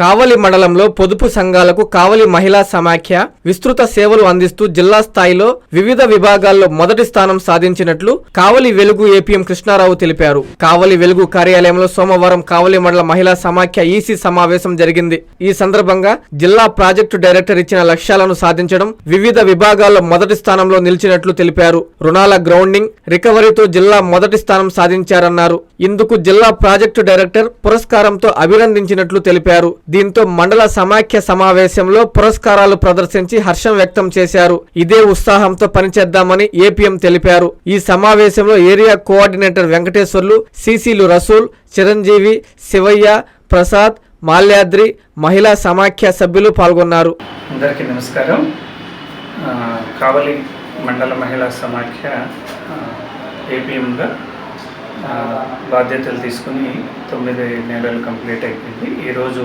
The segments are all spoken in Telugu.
కావలి మండలంలో పొదుపు సంఘాలకు కావలి మహిళా సమాఖ్య విస్తృత సేవలు అందిస్తూ జిల్లా స్థాయిలో వివిధ విభాగాల్లో మొదటి స్థానం సాధించినట్లు కావలి వెలుగు ఏపీఎం కృష్ణారావు తెలిపారు. కావలి వెలుగు కార్యాలయంలో సోమవారం కావలి మండల మహిళా సమాఖ్య ఈసీ సమావేశం జరిగింది. ఈ సందర్భంగా జిల్లా ప్రాజెక్టు డైరెక్టర్ ఇచ్చిన లక్ష్యాలను సాధించడం వివిధ విభాగాల్లో మొదటి స్థానంలో నిలిచినట్లు తెలిపారు. రుణాల గ్రౌండింగ్ రికవరీతో జిల్లా మొదటి స్థానం సాధించారన్నారు. ఇందుకు జిల్లా ప్రాజెక్టు డైరెక్టర్ పురస్కారంతో అభినందించినట్లు తెలిపారు. దీంతో మండల సమాఖ్య సమావేశంలో పురస్కారాలు ప్రదర్శించి హర్షం వ్యక్తం చేశారు. ఇదే ఉత్సాహంతో పనిచేద్దామని ఏపీఎం తెలిపారు. ఈ సమావేశంలో ఏరియా కోఆర్డినేటర్ వెంకటేశ్వర్లు సిసిలు రసూల్ చిరంజీవి శివయ్య ప్రసాద్ మాల్యాద్రి మహిళా సమాఖ్య సభ్యులు పాల్గొన్నారు. అందరికీ నమస్కారం. కావలి మండల మహిళా సమాఖ్య ఏపీఎంగా బాధ్యతలు తీసుకుని తొమ్మిది నెలలు కంప్లీట్ అయిపోయింది. ఈరోజు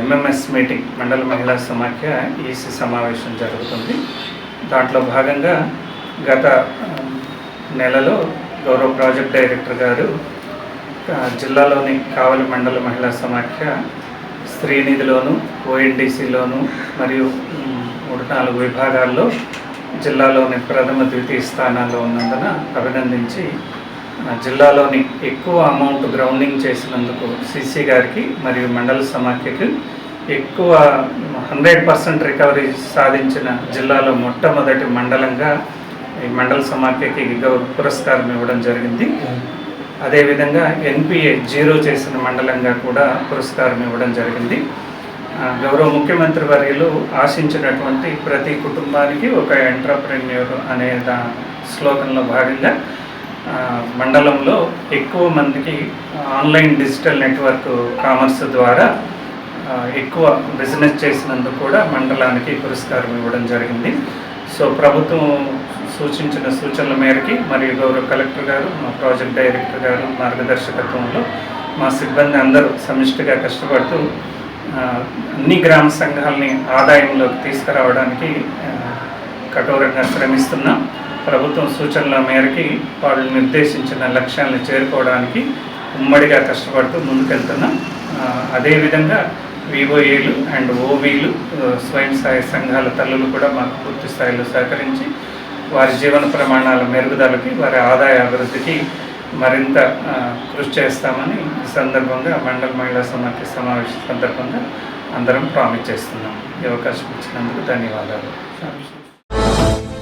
ఎంఎంఎస్ మీటింగ్ మండల మహిళా సమాఖ్య ఈసీ సమావేశం జరుగుతుంది. దాంట్లో భాగంగా గత నెలలో గౌరవ ప్రాజెక్ట్ డైరెక్టర్ గారు జిల్లాలోని కావలి మండల మహిళా సమాఖ్య స్త్రీనిధిలోను ఓఎన్డీసీలోను మరియు మూడు నాలుగు విభాగాల్లో జిల్లాలోని ప్రథమ ద్వితీయ స్థానాల్లో ఉన్నందున అభినందించి జిల్లాలోని ఎక్కువ అమౌంట్ గ్రౌండింగ్ చేసినందుకు సిసి గారికి మరియు మండల సమాఖ్యకి ఎక్కువ హండ్రెడ్ పర్సెంట్ రికవరీ సాధించిన జిల్లాలో మొట్టమొదటి మండలంగా ఈ మండల సమాఖ్యకి గౌరవ పురస్కారం ఇవ్వడం జరిగింది. అదేవిధంగా ఎన్పిఏ జీరో చేసిన మండలంగా కూడా పురస్కారం ఇవ్వడం జరిగింది. గౌరవ ముఖ్యమంత్రి వర్యులు ఆశించినటువంటి ప్రతి కుటుంబానికి ఒక ఎంటర్ప్రెన్యూర్ అనే దా స్లోగన్లో భాగంగా మండలంలో ఎక్కువ మందికి ఆన్లైన్ డిజిటల్ నెట్వర్క్ కామర్స్ ద్వారా ఎక్కువ బిజినెస్ చేసినందుకు కూడా మండలానికి పురస్కారం ఇవ్వడం జరిగింది. సో ప్రభుత్వం సూచించిన సూచనల మేరకి మరియు గౌరవ కలెక్టర్ గారు మా ప్రాజెక్ట్ డైరెక్టర్ గారు మార్గదర్శకత్వంలో మా సిబ్బంది అందరూ సమిష్టిగా కష్టపడుతూ అన్ని గ్రామ సంఘాలని ఆదాయంలోకి తీసుకురావడానికి కఠోరంగా శ్రమిస్తున్నాం. ప్రభుత్వం సూచనల మేరకి వాళ్ళు నిర్దేశించిన లక్ష్యాలను చేరుకోవడానికి ఉమ్మడిగా కష్టపడుతూ ముందుకెళ్తున్నాం అదేవిధంగా విఓఏలు అండ్ ఓవీలు స్వయం సహాయ సంఘాల తల్లులు కూడా మాకు పూర్తి స్థాయిలో సహకరించి వారి జీవన ప్రమాణాల మెరుగుదలకి వారి ఆదాయ అభివృద్ధికి మరింత కృషి చేస్తామని ఈ సందర్భంగా మండల మహిళా సమాఖ్య సమావేశ సందర్భంగా అందరం ప్రామిస్ చేస్తున్నాం. ఈ అవకాశం ఇచ్చినందుకు ధన్యవాదాలు.